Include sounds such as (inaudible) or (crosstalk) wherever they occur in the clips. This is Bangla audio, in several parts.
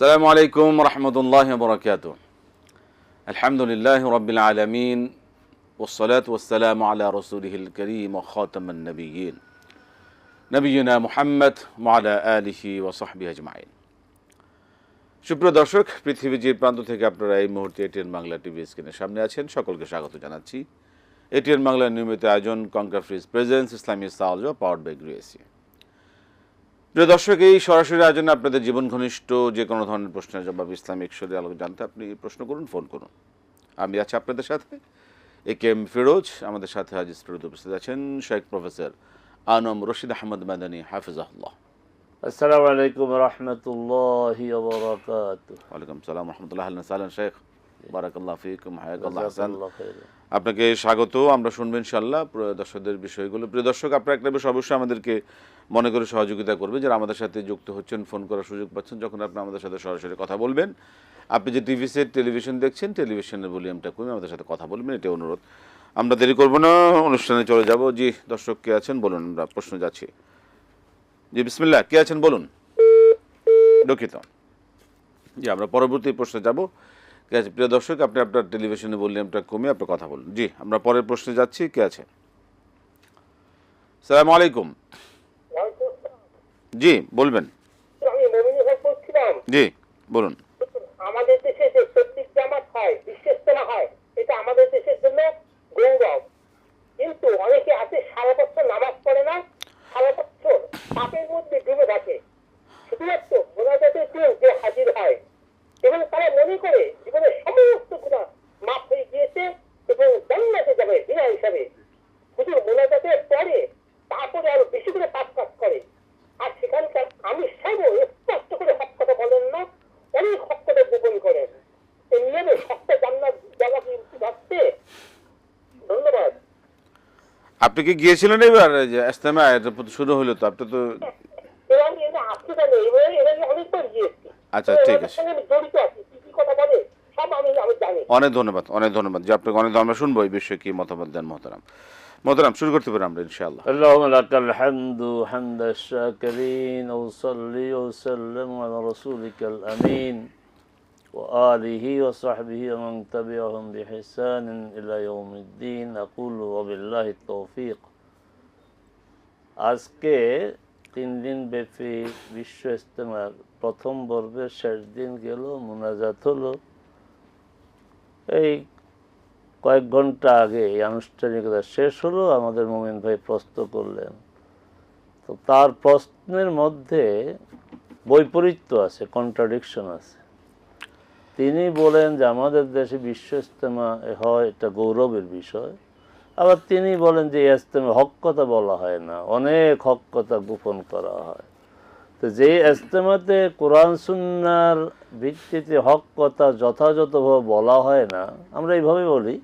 সালামু আলাইকুম রহমতুল্লাহ বরকাত আলহামদুলিল্লাহ রবিল আলমিন ওসলাত ওসালাম আলা রসুলহিল করিম খতমনবীন নবীনা মোহাম্মদ মালা আলিহি ওসহবি আজমাইন সুপ্রিয় দর্শক, পৃথিবীর যে প্রান্ত থেকে আপনারা এই মুহূর্তে এটিএন বাংলা টিভি স্ক্রিনের সামনে আছেন, সকলকে স্বাগত জানাচ্ছি। এটিএন বাংলার নিয়মিত আয়োজন কঙ্কা fridge presence Islami সাউজ power by গ্রিয়েসি প্রিয় দর্শক এই সরাসরি আয়োজনে আপনাদের জীবন ঘনিষ্ঠ যে কোনো ধরনের প্রশ্নের জবাব ইসলামিক শরীর আলোক জানতে আপনি প্রশ্ন করুন ফোন করুন। আমি আছি আপনাদের সাথে এ কে এম ফিরোজ আমাদের সাথে আজ স্টুডিওতে উপস্থিত আছেন শেখ প্রফেসর আনম রশিদ আহমদ মাদানী হাফিজাহুল্লাহ। আসসালামু আলাইকুম রহমতুল্লাহি ওয়ালাইকুম সালাম রহমতুল্লাহ সালাম শেখ। বারাকাল্লাহ ফিকুম হায়াকাল্লাহ হাসান। আপনাকে স্বাগত আমরা শুনবেন ইনশাল্লাহ প্রিয় দর্শকদের বিষয়গুলো। প্রিয় দর্শক আপনার একটা বিষয় অবশ্যই আমাদেরকে মনে করে সহযোগিতা করবে, যারা আমাদের সাথে যুক্ত হচ্ছেন, ফোন করার সুযোগ পাচ্ছেন, যখন আপনি আমাদের সাথে সরাসরি কথা বলবেন। আপনি যে টিভি সেট টেলিভিশন দেখছেন টেলিভিশনের ভলিউমটা কমে আমাদের সাথে কথা বলবেন এটা অনুরোধ। আমরা দেরি করব না, অনুষ্ঠানে চলে যাব। জি, দর্শক কে আছেন? বলুন, আমরা প্রশ্ন যাচ্ছি। জি বিসমিল্লা কে আছেন? বলুন। দুঃখিত। জি, আমরা পরবর্তী প্রশ্নে যাব। কে আছে? প্রিয় দর্শক, আপনি আপনার টেলিভিশনে ভলিউমটা কমে আপনি কথা বলুন। জি, আমরা পরের প্রশ্নে যাচ্ছি। কে আছে? সালাম আলাইকুম। জি বলবেন। আমি বলছিলাম জি বলুন আমাদের দেশে যে প্রত্যেক জামাত হয় বিশ্বস্তনা হয় এটা আমাদের দেশের জন্য গৌরব কিন্তু অনেকে আছে সারা বছর নামাজ পড়ে না সারা বছর পাপের মধ্যে ডুবে থাকে শুধুমাত্র মোনাজাতের দিন যে হাজির হয় এবং তারা মনে করে জীবনের সমস্ত গুণা মাফ হয়ে গিয়েছে এবং জান্নাতে যাবে বিনা হিসাবে শুধু মোনাজাতের পরে তারপরে আরও বেশি করে পাপ কাজ করে আর সেখানকার আমি সাহেব স্পষ্ট করে হক কথা বলেন না অনেক হক কথা গোপন করেন এই নিয়মে সপ্তাহ জান্নাত জায়গা কি ভাবছে ধন্যবাদ আপনি কি গিয়েছিলেন এবার এই যে ইস্তেমা এটা শুরু হলো তো আপনি তো এবং এটা আসতে জানে এবার এরা আমি অনেকবার গিয়েছি আচ্ছা, ঠিক আছে। এদের সঙ্গে আমি জড়িত আছি কি কি কথা বলে সব আমি আমি জানি অনেক ধন্যবাদ অনেক ধন্যবাদ যে আপনাকে অনেক আমরা শুনবো এই বিষয়ে কি মতামত দেন মহতারাম মহতারাম শুরু করতে পারি আমরা ইনশাআল্লাহ اللهم لك الحمد حمد الشاكرين وصلي وسلم على رسولك الأمين وآله وصحبه ومن تبعهم بحسان إلى يوم الدين أقول وبالله التوفيق আজকে তিন দিন ব্যাপী বিশ্ব ইস্তেমার প্রথম পর্বের শেষ দিন গেল মোনাজাত হলো এই কয়েক ঘন্টা আগে এই আনুষ্ঠানিকতা শেষ হলো আমাদের মোমিন ভাই প্রশ্ন করলেন তো তার প্রশ্নের মধ্যে বৈপরীত্য আছে কন্ট্রাডিকশন আছে তিনি বলেন যে আমাদের দেশে বিশ্ব ইস্তেমা হয়, এটা গৌরবের বিষয়। আবার তিনি বলেন যে এই ইস্তেমা হক কথা বলা হয় না, অনেক হক কথা গোপন করা হয়। তো যে ইস্তেমাতে কোরআন সুন্নার ভিত্তিতে হক কথা যথাযথভাবে বলা হয় না, আমরা এইভাবে বলি,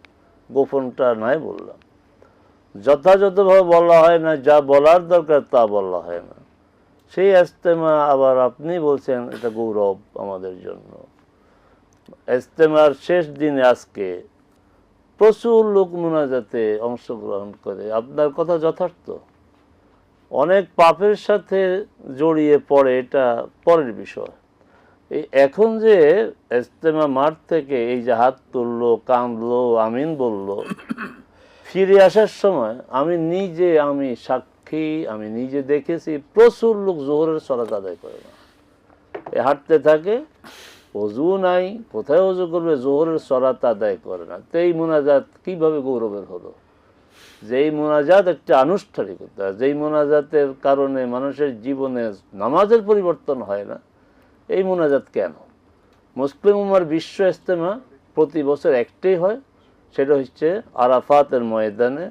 গোপনটা নাই বললাম। যথাযথভাবে বলা হয় না, যা বলার দরকার তা বলা হয় না। সেই ইস্তেমা আবার আপনি বলছেন, এটা গৌরব আমাদের জন্য। ইস্তেমার শেষ দিনে আজকে প্রচুর লোক মোনাজাতে অংশগ্রহণ করে। আপনার কথা যথার্থ। অনেক পাপের সাথে জড়িয়ে পড়ে এটা পরের বিষয়। এই এখন যে ইস্তেমা মাঠ থেকে এই যে হাত তুললো, কাঁদলো, আমিন বলল, ফিরে আসার সময় আমি নিজে আমি সাক্ষী, আমি নিজে দেখেছি প্রচুর লোক জোহরের সলাত আদায় করে না। হাঁটতে থাকে অজু নাই, কোথায় অজু করবে? জোহরের সলাত আদায় করে না। তো এই মোনাজাত কীভাবে গৌরবের হলো? যেই মোনাজাত একটা আনুষ্ঠানিকতা, যেই মোনাজাতের কারণে মানুষের জীবনে নামাজের পরিবর্তন হয় না, এই মোনাজাত কেন? মুসলিম উমার বিশ্ব ইস্তেমা প্রতি বছর একটাই হয়, সেটা হচ্ছে আরাফাতের ময়দানে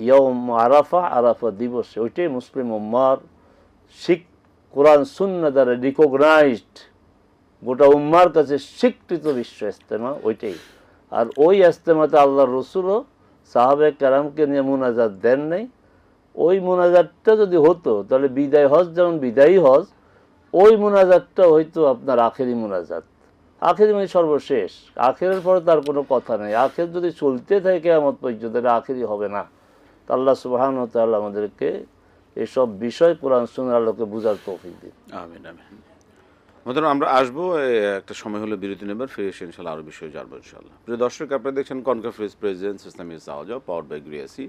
ইয়ম আরাফা আরাফা দিবসে। ওইটাই মুসলিম উম্মার শিখ কোরআন শূন্য দ্বারা রিকগনাইজড গোটা উম্মার কাছে স্বীকৃত বিশ্ব ইস্তেমা ওইটাই। আর ওই ইস্তেমাতে আল্লাহ রসুলও সাহাবে কারামকে নিয়ে মোনাজাত দেন নাই। ওই মোনাজাতটা যদি হতো, তাহলে বিদায় হজ যেমন বিদায়ী হজ, ওই মোনাজাতটা হয়তো আপনার আখেরি মোনাজাত। আখেরি মানে সর্বশেষ। আখেরের পরে তার কোনো কথা নেই। আখের যদি চলতে থাকে আমার পর্যন্ত এটা আখেরি হবে না। আল্লাহ সুবাহান তাল্লাহ আমাদেরকে এসব বিষয় কোরআন সুন্দর আলোকে বুঝার তৌফিক দিন। আমিন আমিন। মতন আমরা আসব একটা সময় হলো বিরতি নেবার, ফিরে এসে ইনশাল্লাহ আরও বিষয়ে জানব ইনশাল্লাহ। প্রিয় দর্শক, আপনারা দেখছেন কনকাফ্রেস প্রেসিডেন্ট ইসলামী সাহজা পাওয়ার বাই গ্রিয়াসি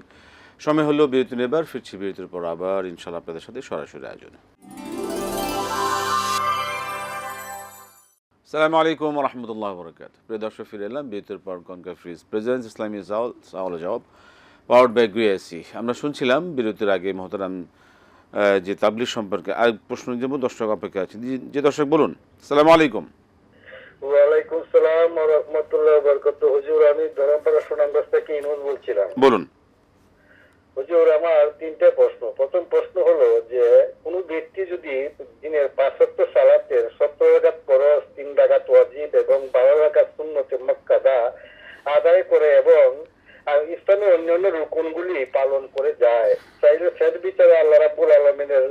সময় হলো বিরতি নেবার, ফিরছি বিরতির পর আবার, ইনশাল্লাহ আপনাদের সাথে সরাসরি আয়োজনে। সালামু আলাইকুম রহমতুল্লাহ বরকাত প্রিয় দর্শক, ফিরে এলাম বিরতির পর কনকাফ্রিজ প্রেসিডেন্ট ইসলামী সাহল জবাব পাওয়ার বাই গ্রিয়াসি আমরা শুনছিলাম বিরতির আগে মহতারাম যে তাবলিগ সম্পর্কে। আর প্রশ্ন যাব দর্শক অপেক্ষা আছে যে দর্শক বলুন। সালাম আলাইকুম। ওয়ালাইকুম সালাম রাহমাতুল্লাহি ওয়া বারাকাতুহু। হুজুর আমি ধরমপাড়া সুনামগঞ্জ থেকে ইনুজ বলছিলাম। বলুন। হুজুর আমার তিনটে প্রশ্ন। প্রথম প্রশ্ন হলো যে কোনো ব্যক্তি যদি দিনের পাঁচ ওয়াক্ত সালাতের সত্তর রাকাত ফরজ তিন রাকাত ওয়াজিব এবং বারো রাকাত সুন্নতে মুক্কাদা আদায় করে এবং ইসলামের অন্যান্য রুকুনগুলি পালন করে যায়। চাইলে সেট বিচারে আল্লাহ রাব্বুল আলামিনের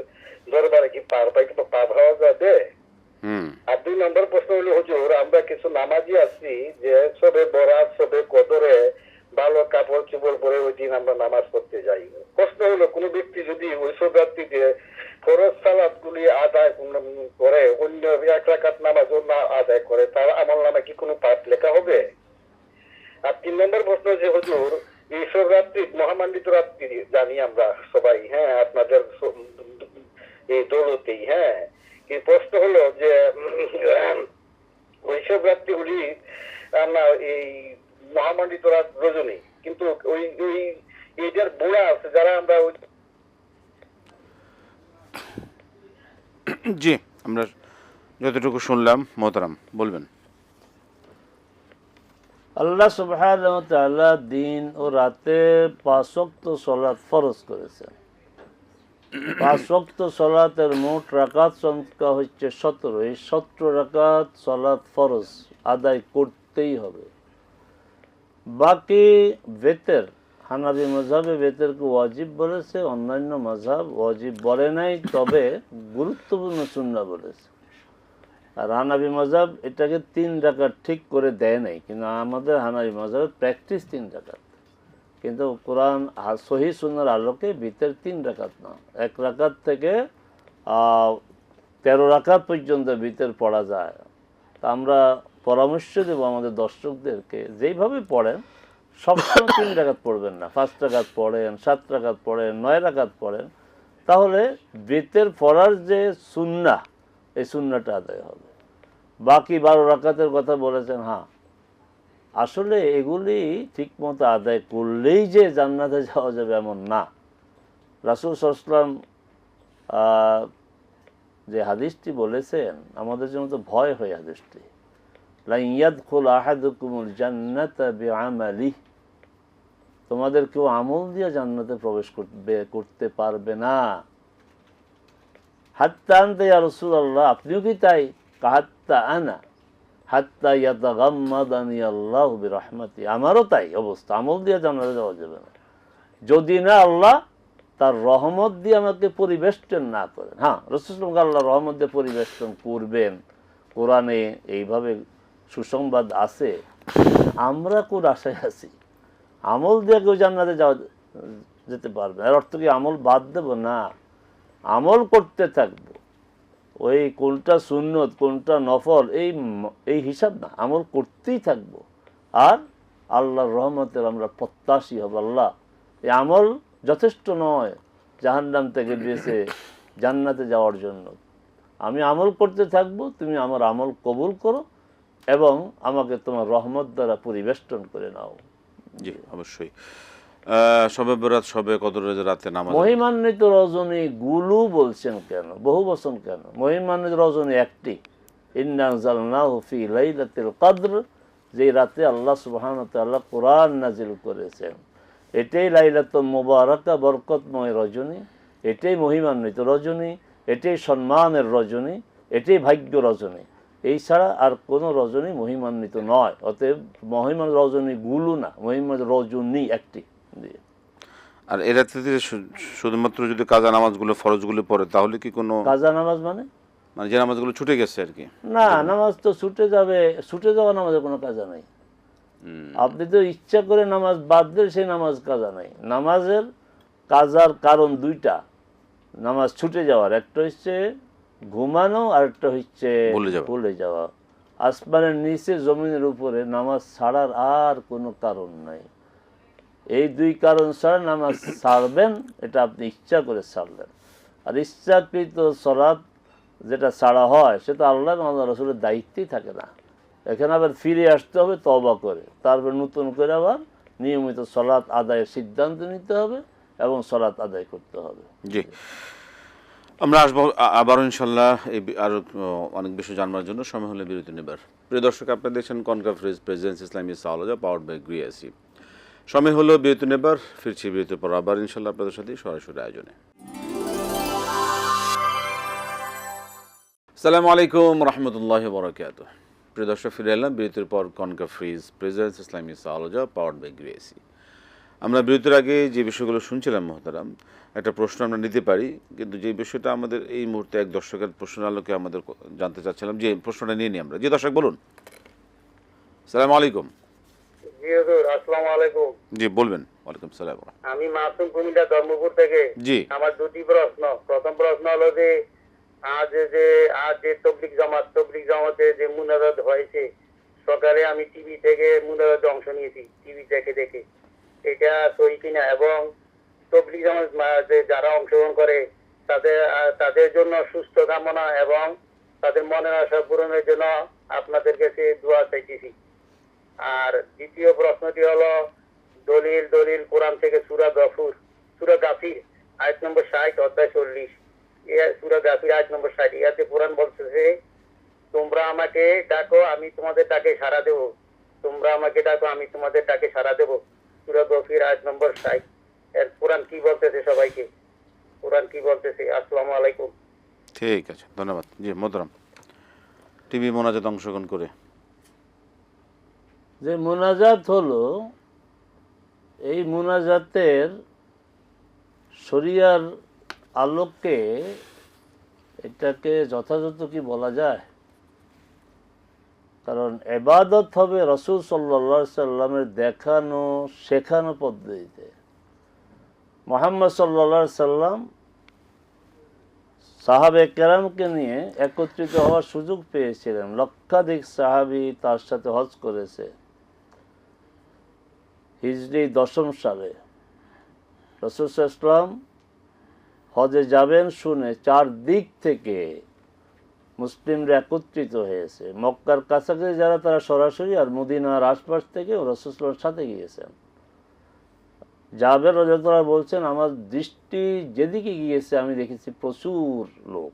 দরবারে কি পার পাই কিংবা পা ভাবা যাবে? হুম। আর দুই নম্বর প্রশ্ন হলো হুজুর আমরা কিছু নামাজি আছি যে সবে বরাত সবে কদরে ভালো কাপড় চোপড় পরে ওই দিন আমরা নামাজ পড়তে যাই। প্রশ্ন হলো কোনো ব্যক্তি যদি ওই সব রাত্রিতে ফরজ সালাদ গুলি আদায় করে অন্য এক রাকাত নামাজও না আদায় করে তার আমল নামে কি কোনো পাপ লেখা হবে আর তিন নম্বর প্রশ্ন যে হুজুর এইসব রাত্রি মহামান্ডিত রাত্রি জানি আমরা সবাই হ্যাঁ আপনাদের স- এই দৌলতেই হ্যাঁ কি প্রশ্ন হলো যে উম, ওইসব রাত্রিগুলি আমরা এই মহামান্ডিত রাত রজনী। কিন্তু ওই ওই এইটার বুড়া আছে যারা আমরা ওই জি আমরা যতটুকু শুনলাম মোহতারাম বলবেন। আল্লাহ সুবহানাহু ওয়া দিন ও রাতে পাঁচ ওয়াক্ত সালাত ফরজ করেছেন। পাঁচ ওয়াক্ত সালাতের মোট রাকাত সংখ্যা হচ্ছে সতেরো। এই সতেরো রাকাত সালাত ফরজ আদায় করতেই হবে। বাকি বেতের হানাবি মজাবে বেতেরকে ওয়াজিব বলেছে, অন্যান্য মজাব ওয়াজিব বলে নাই, তবে গুরুত্বপূর্ণ সুন্না বলেছে। আর হানাবি মজাব এটাকে তিন রাকাত ঠিক করে দেয় নাই, কিন্তু আমাদের হানাবি মজাবের প্র্যাকটিস তিন রাকাত। কিন্তু কোরআন সহি সুন্নার আলোকে ভিতর তিন রাকাত না, এক রাকাত থেকে তেরো রাকাত পর্যন্ত ভিতর পড়া যায়। তা আমরা পরামর্শ দেবো আমাদের দর্শকদেরকে। যেইভাবে পড়েন সবসময় তিন রাকাত পড়বেন না। পাঁচ রাকাত পড়েন, সাত রাকাত পড়েন, নয় রাকাত পড়েন, তাহলে বেতের পড়ার যে সুন্না, এই সুন্নাটা আদায় হবে। বাকি বারো রাকাতের কথা বলেছেন হ্যাঁ। আসলে এগুলি ঠিকমতো আদায় করলেই যে জান্নাতে যাওয়া যাবে এমন না। রাসুল সাল্লাম যে হাদিসটি বলেছেন, আমাদের জন্য তো ভয় হয় হাদিসটি। লাইয়াদ খুল আহাদুকুমুল জান্নাত বিআমালি। তোমাদের কেউ আমল দিয়ে জান্নাতে প্রবেশ করবে, করতে পারবে না। হাত্তা আনতে ইয়া রাসূলুল্লাহ, আপনিও কি তাই? কাহাত্তা আনা। হাত্তা ইয়াতাগাম্মাদানি আল্লাহু বিরহমাতি। আমারও তাই অবস্থা, আমল দিয়ে জান্নাতে যাওয়া যাবে না। যদি না আল্লাহ, তার রহমত দিয়ে আমাকে পরিবেষ্টন না করেন। হ্যাঁ রসুলকে আল্লাহ রহমত দিয়ে পরিবেষ্টন করবেন। কোরআনে এইভাবে সুসংবাদ আছে, আমরা কোন আশায় আছি। আমল দিয়ে কেউ জান্নাতে যাওয়া যেতে পারবে এর অর্থ কি আমল বাদ দেব? না। আমল করতে থাকব। ওই কোনটা সুন্নত, কোনটা নফল, এই এই হিসাব না। আমল করতেই থাকব। আর আল্লাহর রহমতের আমরা প্রত্যাশী হব আল্লাহ। এই আমল যথেষ্ট নয়, জাহান্নাম থেকে বেঁচে জান্নাতে যাওয়ার জন্য। আমি আমল করতে থাকব, তুমি আমার আমল কবুল করো। এবং আমাকে তোমার রহমত দ্বারা পরিবেষ্টন করে নাও। জি অবশ্যই। সবে বরাত সবে কদর রাতে নামাজ। মহিমান্বিত রজনী গুলু বলছেন কেন? বহু বচন কেন? মহিমান্বিত রজনী একটি। ফি লাইলাতিল কদর যে রাতে আল্লাহ সুবহানাহু ওয়া তাআলা কোরআন নাজিল করেছেন। এটাই লাইলাতুল মুবারাকা বরকতময় রজনী। এটাই মহিমান্বিত রজনী। এটাই সম্মানের রজনী। এটাই ভাগ্য রজনী। এই ছাড়া আর কোনো রজনী মহিমান্বিত নয়। অতএব মহিমান রজনী গুলু না মহিমান রজনী একটি। দিয়ে। আর এ রাতে থেকে শু- শুধুমাত্র যদি কাজা নামাজগুলো ফরজগুলো পড়ে তাহলে কি কোনো কাজা নামাজ মানে? মানে যে নামাজগুলো ছুটে গেছে আর কি? না নামাজ তো ছুটে যাবে ছুটে যাওয়া নামাজের কোনো কাজা নাই। আপনি তো ইচ্ছা করে নামাজ বাদ দিলে সেই নামাজ কাজা নাই। নামাজের কাজার কারণ দুইটা। নামাজ ছুটে যাওয়ার একটা হচ্ছে ঘুমানো আর একটা হচ্ছে ভুলে যাওয়া। আসমানের নিচে জমিনের উপরে নামাজ ছাড়ার আর কোনো কারণ নাই। এই দুই কারণ ছাড়া নামাজ ছাড়বেন এটা আপনি ইচ্ছা করে ছাড়লেন। আর ইচ্ছাকৃত সলাৎ যেটা ছাড়া হয় সেটা আল্লাহ আল্লাহ রসুলের দায়িত্বই থাকে না। এখানে আবার ফিরে আসতে হবে তবা করে। তারপর নতুন করে আবার নিয়মিত সলাৎ আদায়ের সিদ্ধান্ত নিতে হবে এবং সলাৎ আদায় করতে হবে। জি। আমরা আসব আ- আবারও ইনশাল্লাহ এই বি- আরও অনেক বিষয় জানবার জন্য। সময় হলে বিরতি নেবার। প্রিয় দর্শক আপনারা দেখছেন কনকাফ্রেজ প্রেসিডেন্স ইসলামী সাহলজা পাওয়ার বাই গ্রিয়াসি সময় হলো বিরতি নেবার, ফিরছি বিরতির পর আবার ইনশাল্লাহ আপনাদের সাথে সরাসরি আয়োজনে। সালামু আলাইকুম রহমতুল্লাহ বরকাত। প্রিয় দর্শক, ফিরে এলাম বিরতির পর কনকা ফ্রিজ প্রেসিডেন্স ইসলামী সাহলজা পাওয়ার বাই গ্রিয়াসি আমরা বিরতির আগে যে বিষয়গুলো শুনছিলাম মহতারাম একটা প্রশ্ন আমরা নিতে পারি কিন্তু যে বিষয়টা আমাদের এই মুহূর্তে এক দর্শকের প্রশ্ন আলোকে আমাদের জানতে চাচ্ছিলাম যে প্রশ্নটা নিয়ে নিই আমরা। যে দর্শক বলুন। সালাম আলাইকুম। জি বলবেন। ওয়ালাইকুম সালাম। আমি মাসুম কুমিল্লা ধর্মপুর থেকে। জি। আমার দুটি প্রশ্ন। প্রথম প্রশ্ন হলো যে আজ যে আজ যে তবলিক জামাত তবলিক জামাতে যে মুনাজাত হয়েছে সকালে আমি টিভি থেকে মুনাজাতে অংশ নিয়েছি টিভি দেখে দেখে। এটা সই কিনা এবং তবলিক জামাত যারা অংশগ্রহণ করে, তাদের তাদের জন্য সুস্থ কামনা এবং তাদের মনের আশা পূরণের জন্য আপনাদের কাছে দোয়া চাইতেছি। আর দ্বিতীয় প্রশ্নটি হলো, দলিল দলিল, কোরআন থেকে সুরা গফুর, সুরা গাফির, আয়াত নম্বর ষাট, অধ্যায় চল্লিশ। সুরা গাফির, আয়াত নম্বর ষাট ইয়াতে কোরআন বলতেছে, তোমরা আমাকে ডাকো, আমি তোমাদের ডাকে সাড়া দেব। তোমরা আমাকে ডাকো, আমি তোমাদের ডাকে সাড়া দেব। আয়াত নম্বর ষাট। এর কোরআন কি বলতেছে সবাইকে? কোরআন কি বলতেছে? আসসালামু আলাইকুম। ঠিক আছে ধন্যবাদ। জি মোহতারাম। টিভি মোনাজাত অংশগ্রহণ করে। যে মোনাজাত হলো এই মোনাজাতের শরিয়ার আলোকে এটাকে যথাযথ কি বলা যায়? কারণ এবাদত হবে রসুল সাল্লা সাল্লামের দেখানো, শেখানো পদ্ধতিতে মোহাম্মদ সাল্লা সাল্লাম সাহাবে কেরামকে নিয়ে একত্রিত হওয়ার সুযোগ পেয়েছিলেন। লক্ষাধিক সাহাবি তার সাথে হজ করেছে। হিজরি দশম সালে। রসুল ইসলাম হজে যাবেন শুনে চার দিক থেকে মুসলিমরা একত্রিত হয়েছে। মক্কার কাছাকাছি যারা, তারা সরাসরি আর মদিনার আশপাশ থেকে রসুলের সাথে গিয়েছেন। জাবের রজতরা বলছেন, আমার দৃষ্টি যেদিকে গিয়েছে, আমি দেখেছি প্রচুর লোক।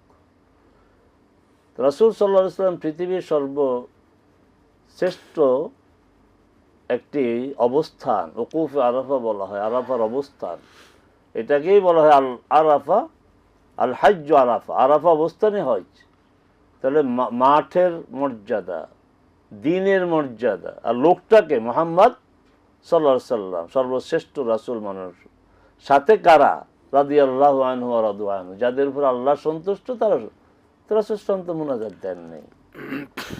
রসুল সাল্লাহ ইসলাম পৃথিবীর সর্বশ্রেষ্ঠ একটি অবস্থান, ওকুফ আরাফা বলা হয়, আরাফার অবস্থান। এটাকেই বলা হয় আল আরাফা আল হাজ্য আরাফা। আরাফা অবস্থানে হজ। তাহলে মা- মাঠের মর্যাদা দিনের মর্যাদা আর লোকটাকে মোহাম্মদ সাল্লা সাল্লাম সর্বশ্রেষ্ঠ রাসুল মানুষ। সাথে কারা? রাদি আল্লাহ আনহু রাদু আনহু। যাদের উপর আল্লাহ সন্তুষ্ট তারা রাসুসলাম তো মোনাজাত দেন নেই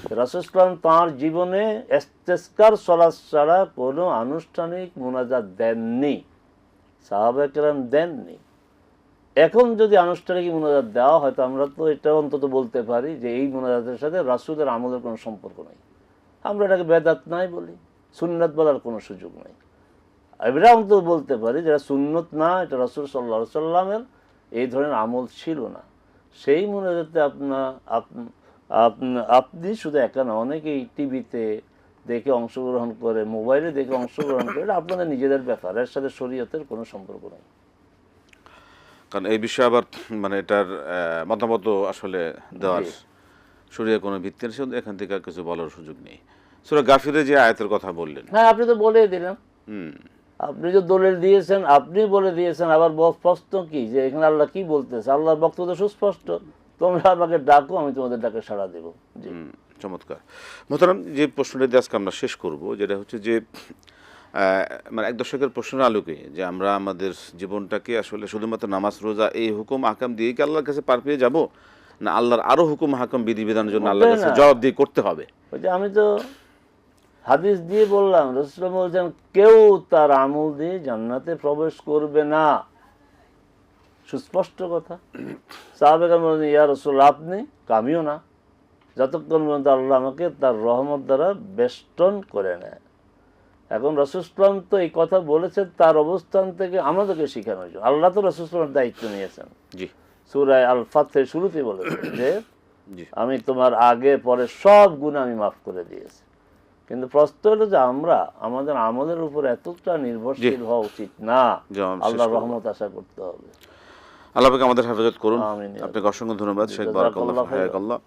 রাসুসলাম তাঁর জীবনে এস্তেস্কার সলাস ছাড়া কোনো আনুষ্ঠানিক মোনাজাত দেননি। সাহাবাকেরাম দেননি। এখন যদি আনুষ্ঠানিক মোনাজাত দেওয়া হয়, তো আমরা তো এটা অন্তত বলতে পারি যে এই মোনাজাতের সাথে রাসুলের আমলের কোনো সম্পর্ক নেই। আমরা এটাকে বেদাত নাই বলি, সুন্নাত বলার কোনো সুযোগ নেই। আমরা অন্তত বলতে পারি যেটা সুন্নত না, এটা রাসুল সাল্লা সাল্লামের এই ধরনের আমল ছিল না। সেই মোনাজাতে আপনার আপ- আপ- আপনি শুধু একা না, অনেকেই টিভিতে দেখে অংশগ্রহণ করে, মোবাইলে দেখে অংশগ্রহণ করে, এটা আপনাদের নিজেদের ব্যাপার, এর সাথে শরীয়তের কোনো সম্পর্ক নেই। কারণ এই বিষয়ে আবার মানে এটার মতামত আসলে দেওয়ার। শরীরে কোনো ভিত্তি নেই এখান থেকে আর কিছু বলার সুযোগ নেই। সুরা গাফিরে যে আয়াতের কথা বললেন। হ্যাঁ আপনি তো বলেই দিলেন। আপনি যে দলিল দিয়েছেন আপনি বলে দিয়েছেন আবার প্রশ্ন কি? যে এখানে আল্লাহ কি বলতেছে? আল্লাহর বক্তব্য তো সুস্পষ্ট। তোমরা আমাকে ডাকো আমি তোমাদের ডাকে সাড়া দেবো। চমৎকার। মোহতারাম যে প্রশ্নটা দিয়ে আজকে আমরা শেষ করব যেটা হচ্ছে যে মানে এক দশকের প্রশ্নের আলোকে যে আমরা আমাদের জীবনটাকে আসলে শুধুমাত্র নামাজ রোজা এই হুকুম হাকাম দিয়ে কি আল্লাহর কাছে পার পেয়ে যাব? না আল্লাহর আরও হুকুম হাকাম বিধিবিধানের জন্য আল্লাহর কাছে জবাব দিয়ে করতে হবে? ওই যে আমি তো হাদিস দিয়ে বললাম রসুলাম বলছেন কেউ তার আমল দিয়ে জান্নাতে প্রবেশ করবে না। সুস্পষ্ট কথা। সাহাবেকার বলেন ইয়া রসুল আপনি কামিও না। যতক্ষণ পর্যন্ত আল্লাহ আমাকে তার রহমত দ্বারা বেষ্টন করে নেয়। এখন রসুসলাম তো এই কথা বলেছেন তার অবস্থান থেকে আমাদেরকে শেখানোর জন্য আল্লাহ তো রসুসলামের দায়িত্ব নিয়েছেন। জি। সুরায় আল ফাতের শুরুতেই বলেছেন যে (clears throat) আমি তোমার আগে পরে সব গুণ আমি মাফ করে দিয়েছি। কিন্তু প্রশ্ন হলো যে আমরা আমাদের আমলের উপর এতটা নির্ভরশীল হওয়া উচিত না। করব। রহমত আশা করতে হবে। আল্লাহ আমাদের হেফাজত করুন। আপনাকে অসংখ্য ধন্যবাদ। শেখ বারাকাল্লাহ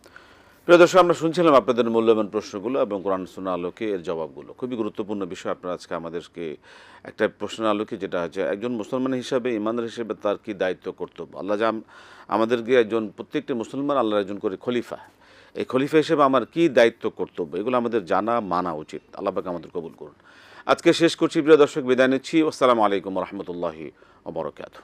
প্রিয় দর্শক, আমরা শুনছিলাম আপনাদের মূল্যবান প্রশ্নগুলো এবং কোরআন শোনা আলোকে এর জবাবগুলো। খুবই গুরুত্বপূর্ণ বিষয় আপনারা আজকে আমাদেরকে একটা প্রশ্নের আলোকে, যেটা হচ্ছে একজন মুসলমান হিসাবে, ইমানদার হিসেবে তার কি দায়িত্ব কর্তব্য? আল্লাহ যা আমাদেরকে একজন প্রত্যেকটি মুসলমান আল্লাহর একজন করে খলিফা। এই খলিফা হিসেবে আমার কি দায়িত্ব কর্তব্য? এগুলো আমাদের জানা, মানা উচিত। আল্লাহ পাক আমাদের কবুল করুন। আজকে শেষ করছি, প্রিয় দর্শক, বিদায় নিচ্ছি। আসসালামু আলাইকুম রহমতুল্লাহি ওবরকাত